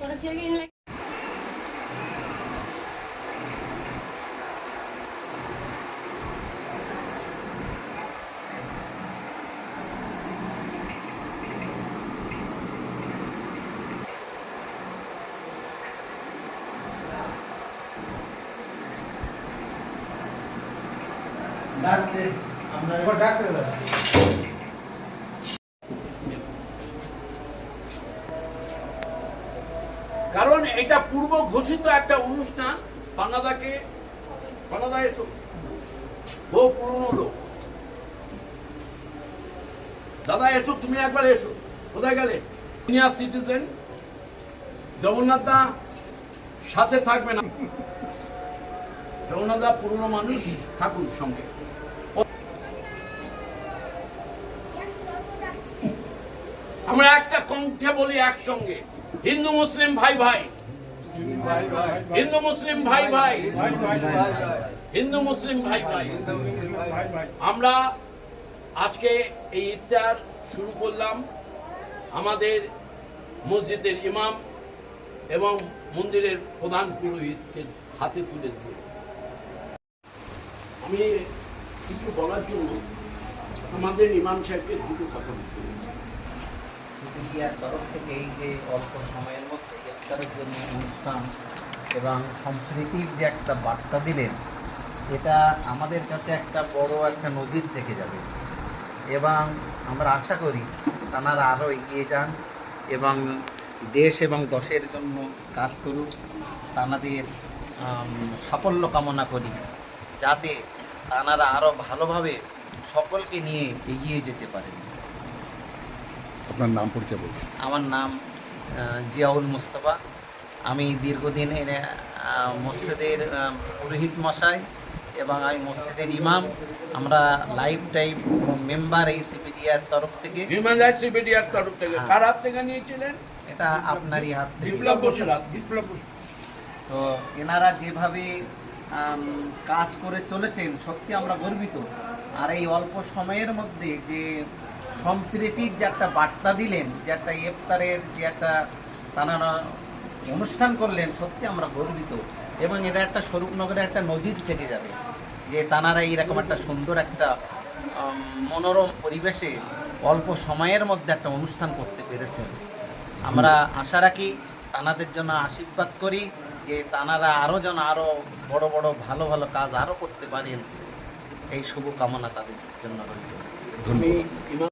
Gracias. ডাকছে এবার ডাকছে দাদা। কারণ এটা পূর্ব ঘোষিত একটা অনুষ্ঠান এসো বহু পুরনো লোক। দাদা, এসো, তুমি একবার এসো। কোথায় গেলে? সিনিয়র সিটিজেন জগন্নাথ দা সাথে থাকবে না। জগন্নাথ পুরনো মানুষ থাকুন সঙ্গে। আমরা একটা কণ্ঠে বলি একসঙ্গে, হিন্দু, মুসলিম, ভাই ভাই। হিন্দু, মুসলিম, ভাই ভাই। হিন্দু, মুসলিম, ভাই ভাই। আমরা আজকে এই ইফতার শুরু করলাম আমাদের মসজিদের ইমাম এবং মন্দিরের প্রধান পুরোহিতকে হাতে তুলে দিয়ে। আমি কিছু বলার জন্য আমাদের ইমাম সাহেবকে দুটো কথা বলছি। তরফ যে অল্প সময়ের মধ্যে জন্য অনুষ্ঠান এবং যে একটা বার্তা দিলেন, এটা আমাদের কাছে একটা বড় একটা নজির থেকে যাবে। এবং আমরা আশা করি আরও এগিয়ে যান এবং দেশ এবং দশের জন্য কাজ করুক তানাদের সাফল্য কামনা করি। যাতে তানারা আরও ভালোভাবে সকলকে নিয়ে এগিয়ে যেতে পারেন আপনার নাম পরিচয় বলুন। আমার নাম জিয়াউল মুস্তফা। আমি দীর্ঘদিন এনে মসজিদের পুরোহিত মশাই এবং আমি মসজিদের ইমাম। আমরা লাইফ টাইম মেম্বার এই সিপিডিআর তরফ থেকে। হিউম্যান তরফ থেকে। কার হাত থেকে নিয়েছিলেন? এটা আপনারই হাত থেকে। বিপ্লব তো এনারা যেভাবে কাজ করে চলেছেন, সত্যি আমরা গর্বিত। আর এই অল্প সময়ের মধ্যে যে সম্প্রীতির যে একটা বার্তা দিলেন, যে একটা ইফতারের যে একটা তারা অনুষ্ঠান করলেন, সত্যি আমরা গর্বিত। এবং এটা একটা স্বরূপনগরে একটা নজির থেকে যাবে, যে তানারা এইরকম একটা সুন্দর একটা মনোরম পরিবেশে অল্প সময়ের মধ্যে একটা অনুষ্ঠান করতে পেরেছেন। আমরা আশা রাখি তানাদের জন্য আশীর্বাদ করি। যে তানারা আরও যেন আরও বড় বড় ভালো ভালো কাজ আরও করতে পারেন এই শুভ কামনা তাদের জন্য রইল। ধন্যবাদ।